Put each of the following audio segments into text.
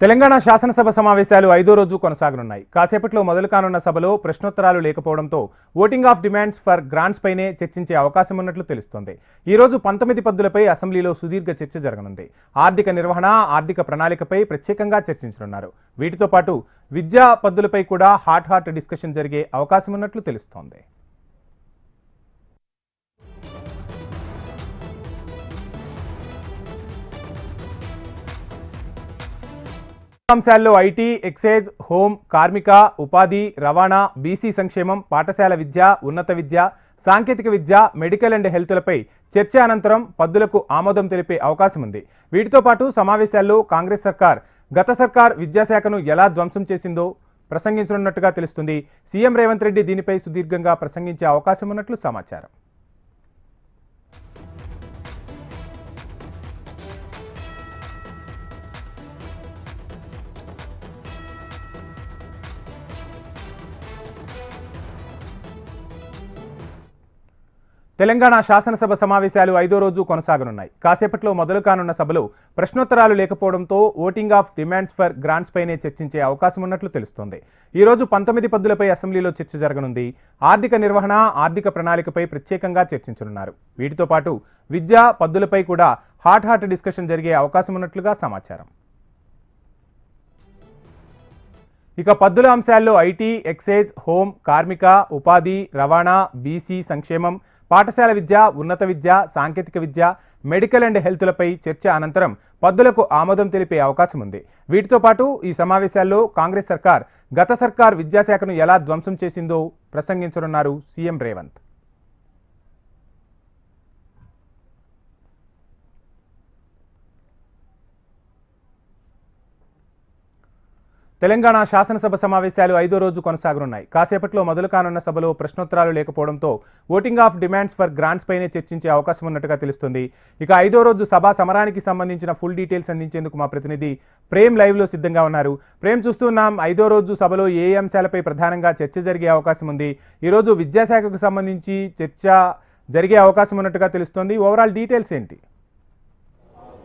తెలంగాణ శాసనసభ సమావేశాలు ఐదో రోజు కొనసాగనున్నాయి. కాసేపట్లో మొదలు కానున్న సభలో ప్రశ్నోత్తరాలు లేకపోవడంతో voting of demands for grants పైనే చర్చించే అవకాశం ఉన్నట్లు తెలుస్తోంది. ఈ రోజు పంతొమ్మిది పద్దులపై అసెంబ్లీలో సుదీర్ఘ చర్చ జరగనుంది. ఆర్థిక నిర్వహణ ఆర్థిక ప్రణాళికపై ప్రత్యేకంగా చర్చించనున్నారు. వీటితో పాటు విద్యా పద్దులపై కూడా హాట్ హాట్ డిస్కషన్ జరిగే అవకాశం ఉన్నట్లు తెలుస్తోంది. అంశాల్లో ఐటీ ఎక్సైజ్ హోం కార్మిక ఉపాధి రవాణా బీసీ సంక్షేమం పాఠశాల విద్య ఉన్నత విద్య సాంకేతిక విద్య మెడికల్ అండ్ హెల్త్లపై చర్చ అనంతరం పద్దులకు ఆమోదం తెలిపే అవకాశం ఉంది. వీటితో పాటు సమావేశాల్లో కాంగ్రెస్ సర్కార్ గత సర్కార్ విద్యాశాఖను ఎలా ధ్వంసం చేసిందో ప్రసంగించనున్నట్టుగా తెలుస్తుంది. సీఎం రేవంత్ రెడ్డి దీనిపై సుదీర్ఘంగా ప్రసంగించే అవకాశం ఉన్నట్లు సమాచారం. తెలంగాణ శాసనసభ సమావేశాలు ఐదో రోజు కొనసాగనున్నాయి. కాసేపట్లో మొదలు కానున్న సభలో ప్రశ్నోత్తరాలు లేకపోవడంతో voting of demands for grants పైనే చర్చించే అవకాశం ఉన్నట్లు తెలుస్తోంది. ఈ రోజు పంతొమ్మిది పద్దులపై అసెంబ్లీలో చర్చ జరగనుంది. ఆర్థిక నిర్వహణ ఆర్థిక ప్రణాళికపై ప్రత్యేకంగా చర్చించనున్నారు. వీటితో పాటు విద్యా పద్దులపై కూడా హాట్ హాట్ డిస్కషన్ జరిగే అవకాశం ఉన్నట్లుగా సమాచారం. ఇక పద్దుల అంశాల్లో ఐటీ ఎక్సైజ్ హోం కార్మిక ఉపాధి రవాణా బీసీ సంక్షేమం పాఠశాల విద్య ఉన్నత విద్య సాంకేతిక విద్య మెడికల్ అండ్ హెల్త్లపై చర్చ అనంతరం పద్దులకు ఆమోదం తెలిపే అవకాశం ఉంది. వీటితో పాటు ఈ సమావేశాల్లో కాంగ్రెస్ సర్కార్ గత సర్కార్ విద్యాశాఖను ఎలా ధ్వంసం చేసిందో ప్రసంగించనున్నారు సీఎం రేవంత్. తెలంగాణ శాసనసభ సమావేశాలు ఐదో రోజు కొనసాగనున్నాయి. కాసేపట్లో మొదలు కానున్న సభలో ప్రశ్నోత్తరాలు లేకపోవడంతో voting of demands for grants పైనే చర్చించే అవకాశం ఉన్నట్టుగా తెలుస్తుంది. ఇక ఐదో రోజు సభా సమరానికి సంబంధించిన ఫుల్ డీటెయిల్స్ అందించేందుకు మా ప్రతినిధి ప్రేమ్ లైవ్లో సిద్ధంగా ఉన్నారు. ప్రేమ్ చూస్తున్నాం ఐదో రోజు సభలో ఏ అంశాలపై ప్రధానంగా చర్చ జరిగే అవకాశం ఉంది? ఈరోజు విద్యాశాఖకు సంబంధించి చర్చ జరిగే అవకాశం ఉన్నట్టుగా తెలుస్తోంది. ఓవరాల్ డీటెయిల్స్ ఏంటి?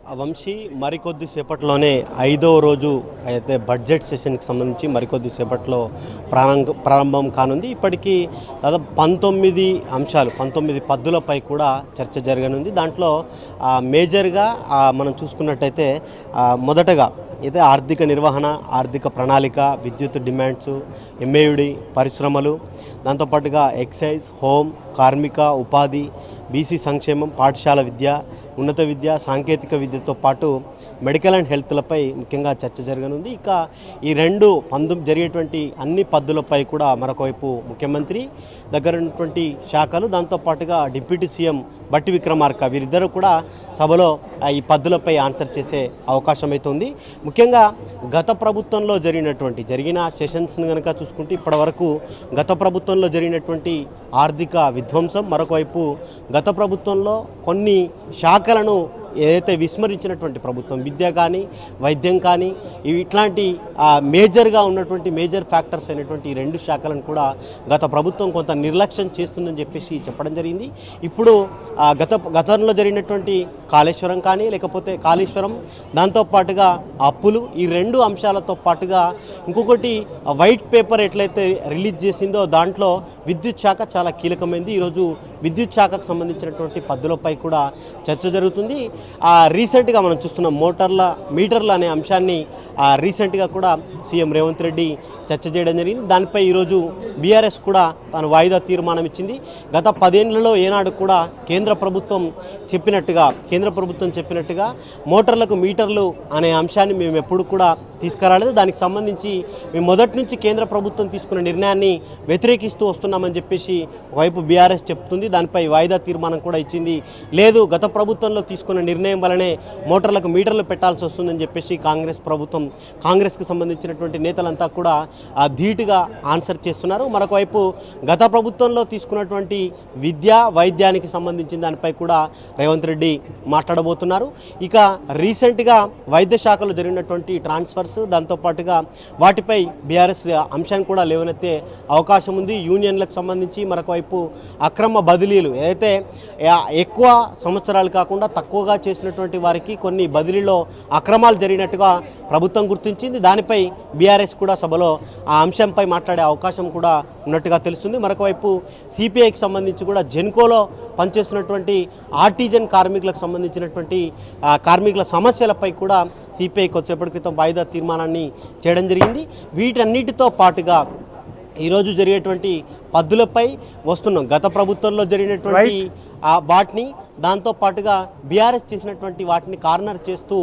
వంశీ మరికొద్ది సేపట్లోనే ఐదవ రోజు అయితే బడ్జెట్ సెషన్కి సంబంధించి మరికొద్ది సేపట్లో ప్రారంభ ప్రారంభం కానుంది. ఇప్పటికీ దాదాపు పంతొమ్మిది అంశాలు పంతొమ్మిది పద్దులపై కూడా చర్చ జరగనుంది. దాంట్లో మేజర్గా మనం చూసుకున్నట్టయితే మొదటగా అయితే ఆర్థిక నిర్వహణ ఆర్థిక ప్రణాళిక విద్యుత్ డిమాండ్స్ ఎంఏయుడి పరిశ్రమలు దాంతోపాటుగా ఎక్సైజ్ హోమ్ కార్మిక ఉపాధి బీసీ సంక్షేమం పాఠశాల విద్య ఉన్నత విద్య సాంకేతిక విద్యతో పాటు మెడికల్ అండ్ హెల్త్లపై ముఖ్యంగా చర్చ జరగనుంది. ఇక ఈ రెండు పందు జరిగేటువంటి అన్ని పద్దులపై కూడా మరొక వైపు ముఖ్యమంత్రి దగ్గర ఉన్నటువంటి శాఖలు దాంతోపాటుగా డిప్యూటీ సీఎం బట్టి విక్రమార్క వీరిద్దరూ కూడా సభలో ఈ పద్దులపై ఆన్సర్ చేసే అవకాశం అయితే ఉంది ముఖ్యంగా గత ప్రభుత్వంలో జరిగినటువంటి జరిగిన సెషన్స్ని కనుక చూసుకుంటే ఇప్పటివరకు గత ప్రభుత్వంలో జరిగినటువంటి ఆర్థిక విధ్వంసం మరొకవైపు గత ప్రభుత్వంలో కొన్ని శాఖలను ఏదైతే విస్మరించినటువంటి ప్రభుత్వం విద్య కానీ వైద్యం కానీ ఇట్లాంటి మేజర్గా ఉన్నటువంటి మేజర్ ఫ్యాక్టర్స్ అయినటువంటి ఈ రెండు శాఖలను కూడా గత ప్రభుత్వం కొంత నిర్లక్ష్యం చేస్తుందని చెప్పేసి చెప్పడం జరిగింది. ఇప్పుడు ఆ, గత గతంలో జరిగినటువంటి కాళేశ్వరం కానీ లేకపోతే కాళేశ్వరం దాంతోపాటుగా అప్పులు ఈ రెండు అంశాలతో పాటుగా ఇంకొకటి వైట్ పేపర్ ఎట్లయితే రిలీజ్ చేసిందో దాంట్లో విద్యుత్ శాఖ చాలా కీలకమైంది. ఈరోజు విద్యుత్ శాఖకు సంబంధించినటువంటి పద్దులపై కూడా చర్చ జరుగుతుంది. ఆ రీసెంట్గా మనం చూస్తున్న మోటార్ల మీటర్ల అనే అంశాన్ని ఆ రీసెంట్గా కూడా సీఎం రేవంత్ రెడ్డి చర్చ చేయడం జరిగింది. దానిపై ఈరోజు బీఆర్ఎస్ కూడా తాను వాయిదా తీర్మానం ఇచ్చింది. గత పదేళ్ళలో ఏనాడు కూడా కేంద్ర ప్రభుత్వం చెప్పినట్టుగా కేంద్ర ప్రభుత్వం చెప్పినట్టుగా మోటార్లకు మీటర్లు అనే అంశాన్ని మేము ఎప్పుడు కూడా తీసుకురాలేదు. దానికి సంబంధించి మేము మొదటి నుంచి కేంద్ర ప్రభుత్వం తీసుకున్న నిర్ణయాన్ని వ్యతిరేకిస్తూ వస్తున్నామని చెప్పేసి వైపు బీఆర్ఎస్ చెప్తుంది. దానిపై వాయిదా తీర్మానం కూడా ఇచ్చింది. లేదు గత ప్రభుత్వంలో తీసుకున్న నిర్ణయం వలనే మోటార్లకు మీటర్లు పెట్టాల్సి వస్తుందని చెప్పేసి కాంగ్రెస్ ప్రభుత్వం కాంగ్రెస్కి సంబంధించినటువంటి నేతలంతా కూడా ధీటుగా ఆన్సర్ చేస్తున్నారు. మరొకవైపు గత ప్రభుత్వంలో తీసుకున్నటువంటి విద్య వైద్యానికి సంబంధించిన దానిపై కూడా రేవంత్ రెడ్డి మాట్లాడబోతున్నారు. ఇక రీసెంట్గా వైద్య శాఖలో జరిగినటువంటి ట్రాన్స్ఫర్స్ దాంతోపాటుగా వాటిపై బీఆర్ఎస్ అంశాన్ని కూడా లేవనెత్తే అవకాశం ఉంది. యూనియన్లకు సంబంధించి మరొకవైపు అక్రమ బదిలీ బదిలీలు. ఏదైతే ఎక్కువ సంవత్సరాలు కాకుండా తక్కువగా చేసినటువంటి వారికి కొన్ని బదిలీలో అక్రమాలు జరిగినట్టుగా ప్రభుత్వం గుర్తించింది. దానిపై బీఆర్ఎస్ కూడా సభలో ఆ అంశంపై మాట్లాడే అవకాశం కూడా ఉన్నట్టుగా తెలుస్తుంది. మరొకవైపు సిపిఐకి సంబంధించి కూడా జెన్కోలో పనిచేస్తున్నటువంటి ఆర్టిజన్ కార్మికులకు సంబంధించినటువంటి కార్మికుల సమస్యలపై కూడా సిపిఐ కొద్దిసేపటి క్రితం వాయిదా తీర్మానాన్ని చేయడం జరిగింది. వీటన్నిటితో పాటుగా ఈరోజు జరిగేటువంటి పద్దులపై వస్తున్నాం. గత ప్రభుత్వంలో జరిగినటువంటి ఆ వాటిని దాంతో పాటుగా బీఆర్ఎస్ చేసినటువంటి వాటిని కార్నర్ చేస్తూ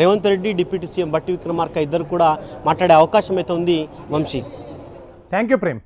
రేవంత్ రెడ్డి డిప్యూటీ సీఎం బట్టి విక్రమార్క ఇద్దరు కూడా మాట్లాడే అవకాశం అయితే ఉంది వంశీ. Thank you Prem